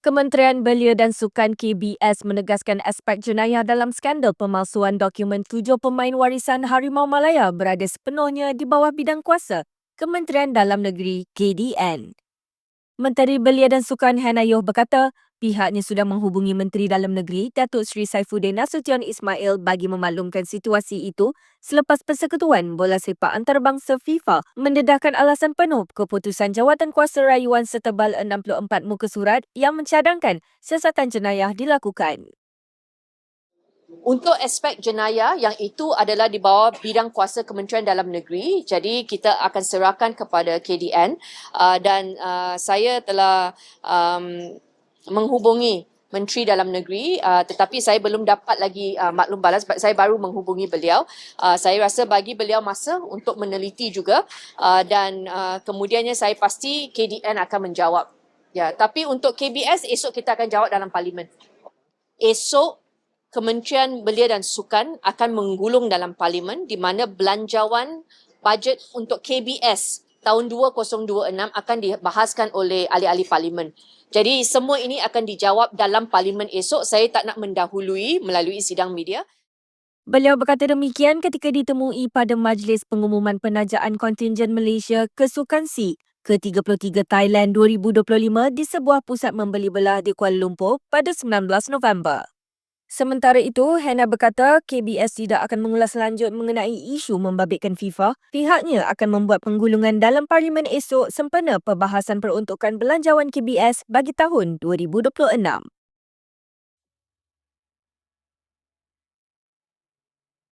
Kementerian Belia dan Sukan KBS menegaskan aspek jenayah dalam skandal pemalsuan dokumen tujuh pemain warisan Harimau Malaya berada sepenuhnya di bawah bidang kuasa Kementerian Dalam Negeri KDN. Menteri Belia dan Sukan Hanayoh berkata, pihaknya sudah menghubungi Menteri Dalam Negeri Datuk Seri Saifuddin Nasution Ismail bagi memaklumkan situasi itu selepas Persekutuan Bola Sepak Antarabangsa FIFA mendedahkan alasan penuh keputusan Jawatan Kuasa Rayuan setebal 64 muka surat yang mencadangkan siasatan jenayah dilakukan. Untuk aspek jenayah yang itu adalah di bawah bidang kuasa Kementerian Dalam Negeri, jadi kita akan serahkan kepada KDN uh, dan uh, saya telah um, menghubungi Menteri Dalam Negeri uh, tetapi saya belum dapat lagi uh, maklum balas sebab saya baru menghubungi beliau. Uh, saya rasa bagi beliau masa untuk meneliti juga uh, dan uh, kemudiannya saya pasti KDN akan menjawab. Ya, tapi untuk KBS esok kita akan jawab dalam parlimen. Esok Kementerian Belia dan Sukan akan menggulung dalam parlimen di mana belanjawan bajet untuk KBS tahun 2026 akan dibahaskan oleh ahli-ahli parlimen. Jadi semua ini akan dijawab dalam parlimen esok. Saya tak nak mendahului melalui sidang media. Beliau berkata demikian ketika ditemui pada Majlis Pengumuman Penajaan Kontingen Malaysia ke Sukan C ke-33 Thailand 2025 di sebuah pusat membeli belah di Kuala Lumpur pada 19 November. Sementara itu, Hannah berkata KBS tidak akan mengulas lanjut mengenai isu membabitkan FIFA. Pihaknya akan membuat penggulungan dalam parlimen esok sempena perbahasan peruntukan belanjawan KBS bagi tahun 2026.